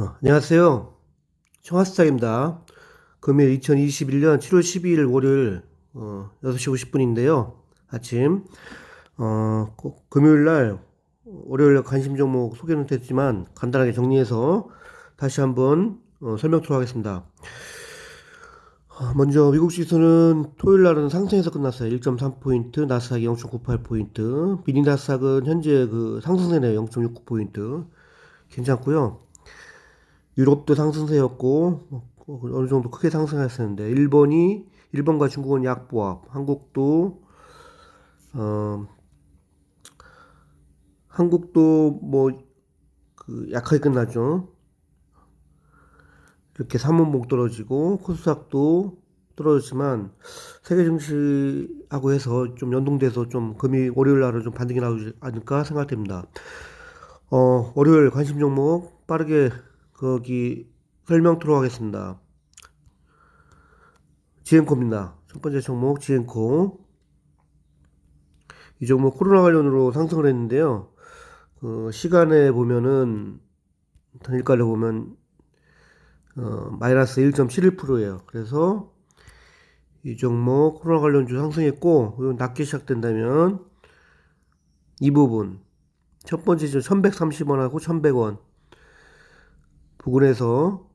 어, 안녕하세요. 청하스타입니다. 금요일 2021년 7월 12일 월요일 어, 6시 50분인데요. 아침 어, 꼭 금요일 날 월요일 날 관심 종목 소개는 됐지만 간단하게 정리해서 다시 한번 어, 설명토록 하겠습니다. 어, 먼저 미국 지수는 토요일 날은 상승해서 끝났어요. 1.3포인트, 나스닥이 0.98포인트, 미니 나스닥은 현재 그 상승세네요. 0.69포인트. 괜찮고요. 유럽도 상승세였고 뭐, 어느 정도 크게 상승했었는데 일본이 일본과 중국은 약보합, 한국도 어 한국도 뭐 그 약하게 끝났죠. 이렇게 삼원목 떨어지고 코스닥도 떨어졌지만 세계 증시하고 해서 좀 연동돼서 좀 금이 월요일 날은 좀 반등이 나오지 않을까 생각됩니다. 어 월요일 관심 종목 빠르게 거기 설명토록 하겠습니다. 지엔코입니다. 첫 번째 종목 지엔코. 이 종목 코로나 관련으로 상승을 했는데요. 그 시간에 보면은 단일가를 보면 어, 마이너스 1.71%예요. 그래서 이 종목 코로나 관련주 상승했고 이건 낮게 시작된다면 이 부분 첫 번째 죠 1130원하고 1100원 부근에서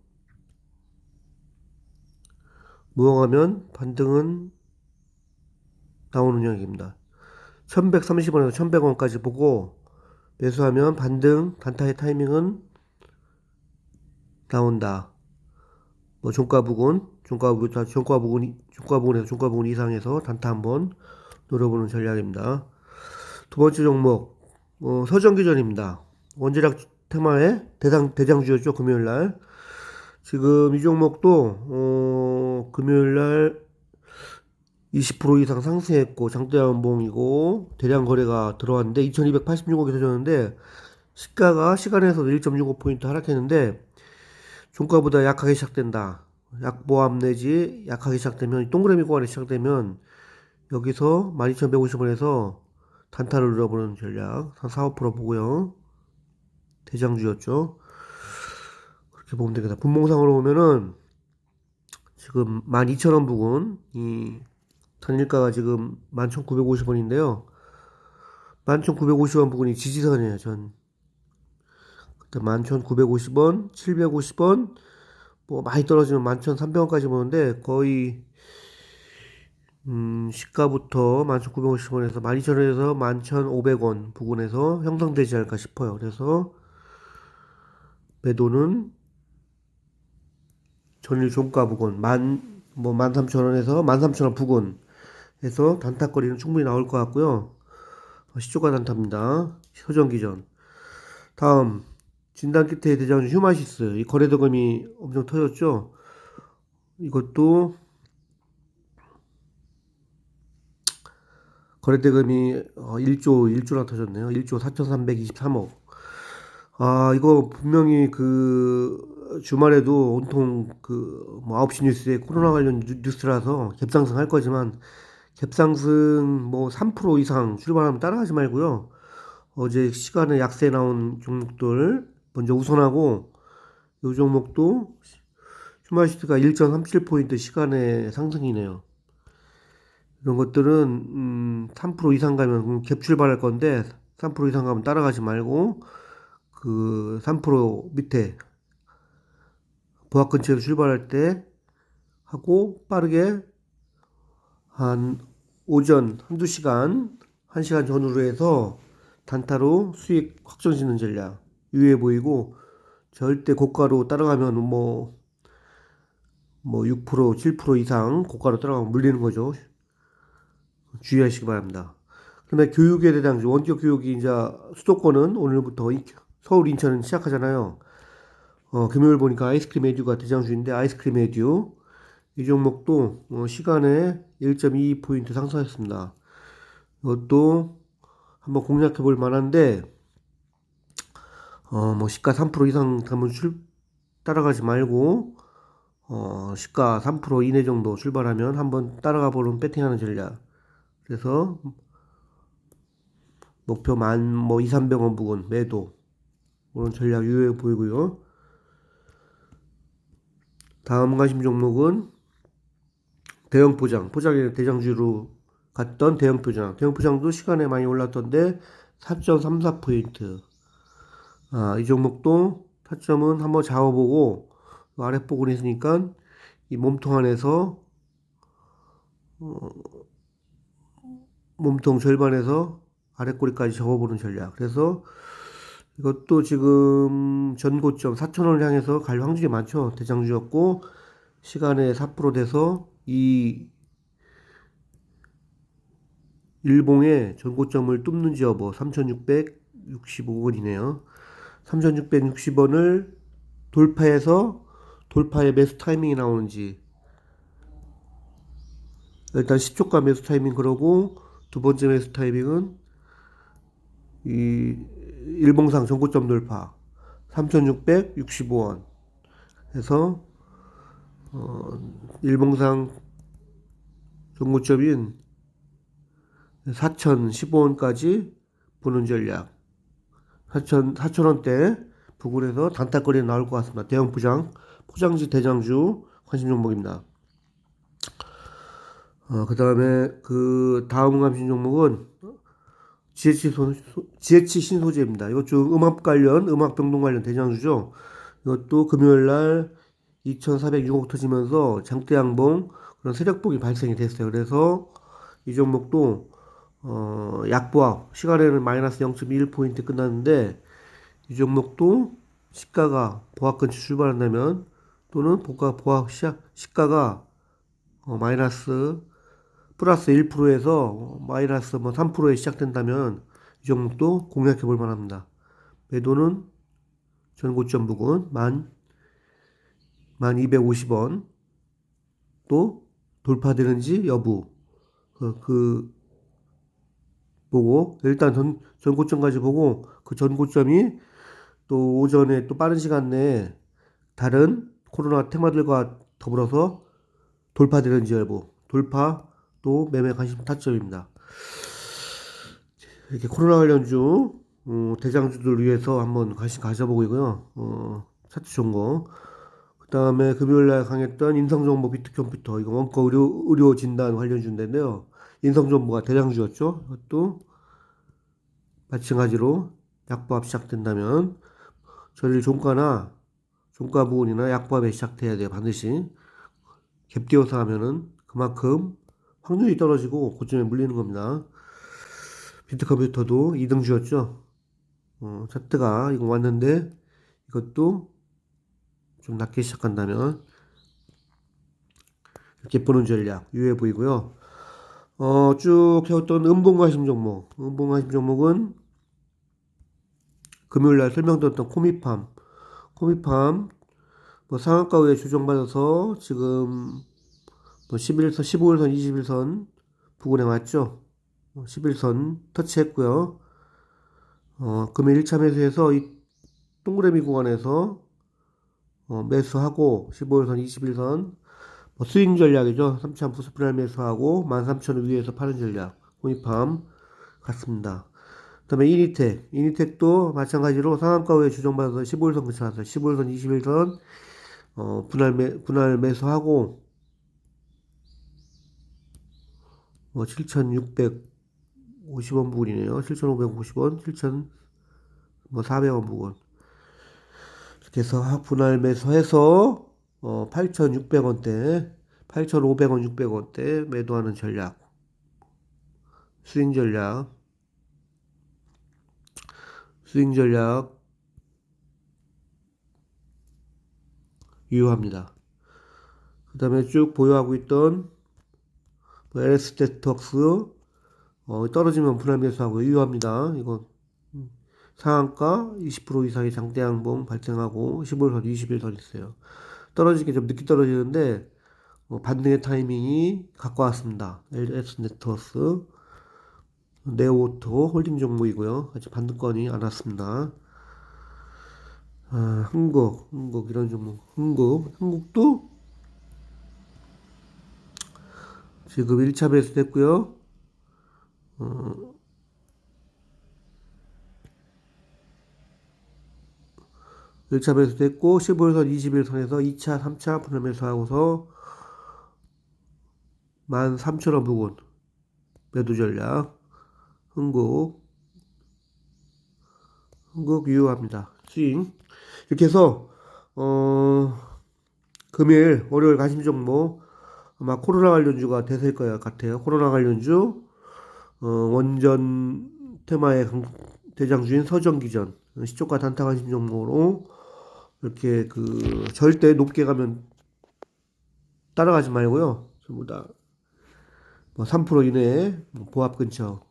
무항하면 반등은 나오는 형입니다. 1130원에서 1100원까지 보고 매수하면 반등 단타의 타이밍은 나온다. 뭐 종가 부근, 종가 부근, 종가 부근, 종가 부근에서 종가 부근 이상에서 단타 한번 노려보는 전략입니다. 두 번째 종목 어, 서정기전입니다. 원자력 테마의 대장 대장주였죠 금요일 날. 지금 이 종목도 어, 금요일 날 20% 이상 상승했고 장대 연봉이고 대량 거래가 들어왔는데 2286억이 터졌는데 시가가 시간에서도 1.65포인트 하락했는데 종가보다 약하게 시작된다. 약보합 내지 약하게 시작되면 동그라미 구간에 시작되면 여기서 12,150원에서 단타를 눌러보는 전략 한 4, 5% 보고요. 대장주였죠. 그렇게 보면 되겠다. 분봉상으로 보면은 지금 12,000원 부근 이 단일가가 지금 11,950원인데요. 11,950원 부근이 지지선이에요. 전 그때 11,950원, 750원 뭐 많이 떨어지면 11,300원까지 보는데 거의 음, 시가부터 11,950원에서 12,000원에서 11,500원 부근에서 형성되지 않을까 싶어요. 그래서 매도는 전일 종가 부근 만, 뭐, 만 삼천 원에서 만 삼천 원 부근 해서 단타거리는 충분히 나올 것 같고요. 어, 시초가 단타입니다. 효정기전. 다음, 진단 키트의 대장주 휴마시스. 이 거래 대금이 엄청 터졌죠. 이것도 거래대금이 1조, 어, 1조나 터졌네요. 1조 4,323억. 아, 이거 분명히 그 주말에도 온통 그뭐 9시 뉴스에 코로나 관련 뉴스라서 갭상승 할 거지만 갭상승 뭐 3% 이상 출발하면 따라가지 말고요. 어제 시간에 약세 나온 종목들 먼저 우선하고 요 종목도 휴마시트가 1.37포인트 시간의 상승이네요. 이런 것들은 음, 3% 이상 가면 갭 출발할 건데 3% 이상 가면 따라가지 말고 그 3% 밑에 보합 근처에서 출발할 때 하고 빠르게 한 오전 한두 시간, 한 시간 전후로 해서 단타로 수익 확정 짓는 전략 유효해 보이고 절대 고가로 따라가면 뭐, 뭐 6%, 7% 이상 고가로 따라가면 물리는 거죠. 주의하시기 바랍니다. 그다음에 교육에 대한 원격 교육이 이제 수도권은 오늘부터 서울, 인천은 시작하잖아요. 어, 금요일 보니까 아이스크림 에듀가 대장주인데 아이스크림 에듀 이 종목도 어, 시간에 1.22포인트 상승했습니다. 이것도 한번 공략해 볼 만한데 어, 뭐 시가 3% 이상 가면 출 따라가지 말고 어, 시가 3% 이내 정도 출발하면 한번 따라가 보는 배팅하는 전략. 그래서 목표 만 뭐 2, 300원 부근 매도 그런 전략 유효해 보이고요. 다음 관심 종목은 대형 포장, 포장의 대장주로 갔던 대형 포장. 대형 포장도 시간에 많이 올랐던데 4.34포인트. 아, 이 종목도 타점은 한번 잡아보고 아랫부분에 있으니까 이 몸통 안에서 어, 몸통 절반에서 아랫꼬리까지 접어보는 전략. 그래서 이것도 지금 전고점 4천원을 향해서 갈 확률이 많죠. 대장주였고 시간에 4% 돼서 이 일봉의 전고점을 뚫는지 여부 3665원이네요. 3660원을 돌파해서 돌파의 매수 타이밍이 나오는지 일단 10초가 매수 타이밍 그러고 두 번째 매수 타이밍은 이 일봉상 전고점 돌파 3665원 해서 어, 일봉상 전고점인 4015원까지 보는 전략 4천 4천원대 부근에서 단타거리에 나올 것 같습니다. 대형 포장 포장지 대장주 관심 종목입니다. 어, 그 다음에 그 다음 관심 종목은 GH 신소재입니다. 이것 중 음압 관련, 음압 병동 관련 대장주죠. 이것도 금요일 날 2,406억 터지면서 장대 양봉 그런 세력봉이 발생이 됐어요. 그래서 이 종목도 어, 약보합 시간에는 마이너스 0.1포인트 끝났는데 이 종목도 시가가 보합 근처 출발한다면 또는 보가 보합 시가가 어, 마이너스 플러스 1%에서 마이너스 뭐 3%에 시작된다면 이 종목도 공략해 볼 만합니다. 매도는 전고점 부근 만, 만 250원 또 돌파되는지 여부 그, 그 보고 일단 전, 전고점까지 보고 그 전고점이 또 오전에 또 빠른 시간 내에 다른 코로나 테마들과 더불어서 돌파되는지 여부 돌파 또 매매 관심 타점입니다. 이렇게 코로나 관련 주 어, 대장주들 위해서 한번 관심 가져보고 있고요. 어, 차트 좋은 거. 그 다음에 금요일날 강했던 인성정보 비트컴퓨터 이거 원가 의료, 의료 진단 관련 주인데요. 인성정보가 대장주였죠. 이것도 마찬가지로 약보합 시작된다면 저를 종가나 종가 부분이나 약보합에 시작돼야 돼요. 반드시 갭띄어서 하면은 그만큼 확률이 떨어지고 고점에 물리는 겁니다. 비트 컴퓨터도 2등주였죠. 어, 차트가 이거 왔는데 이것도 좀 낮게 시작한다면 이렇게 보는 전략 유효해 보이고요. 어, 쭉 해왔던 음봉가심 종목. 음봉가심 종목은 금요일 날 설명드렸던 코미팜. 코미팜, 뭐 상한가 후에 조정받아서 지금 뭐 11선, 15일선, 21선 부근에 왔죠. 11선 터치했고요. 어, 금일 1차 매수해서 이 동그라미 구간에서 어, 매수하고 15일선, 21선 뭐 스윙 전략이죠. 3차 부수 분할 매수하고 13,000원 위에서 파는 전략. 호입함 같습니다. 그 다음에 이니텍. 이니텍도 마찬가지로 상한가 후에 조정받아서 15일선 그쳐놨어요. 15일선, 21선 어, 분할 매, 분할 매수하고 뭐 7,650원 부분이네요. 7,550원, 7,000, 뭐 400원 부분. 이렇게 해서 분할 매수해서 어, 8,600원대, 8,500원, 600원대 매도하는 전략. 스윙 전략. 스윙 전략. 유효합니다. 그 다음에 쭉 보유하고 있던 뭐 LS 네트웍스 어, 떨어지면 분할 매수하고 유효합니다. 이거 상한가 20% 이상의 장대 양봉 발생하고 15선, 21선 있어요. 떨어지기 좀 늦게 떨어지는데 어, 반등의 타이밍이 가까웠습니다. LS 네트워스 네오토 홀딩 종목이고요. 아직 반등권이 안 왔습니다. 아, 흥국, 흥국 이런 종목, 흥국, 흥국도 지금 1차 배수됐고요. 어, 1차 매수 됐고 15일선 21선에서 2차 3차 분할 매수하고서 13,000원 부근 매도 전략 흥국 흥국 유효합니다. 스윙 이렇게 해서 어 금일 월요일 관심 종목 아마 코로나 관련주가 대세일 것 같아요. 코로나 관련주 어 원전 테마의 강- 대장주인 서정기전 시초가 단타 관심 종목으로 이렇게 그 절대 높게 가면 따라가지 말고요. 전부 다뭐3% 이내에 뭐 보합 근처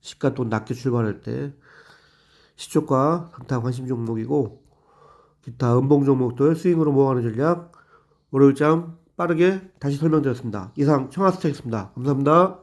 시가 또 낮게 출발할 때 시초가 단타 관심 종목이고 기타 음봉 종목들 스윙으로 모아가는 전략 월요일 장 빠르게 다시 설명드렸습니다. 이상 청하스택이었습니다. 감사합니다.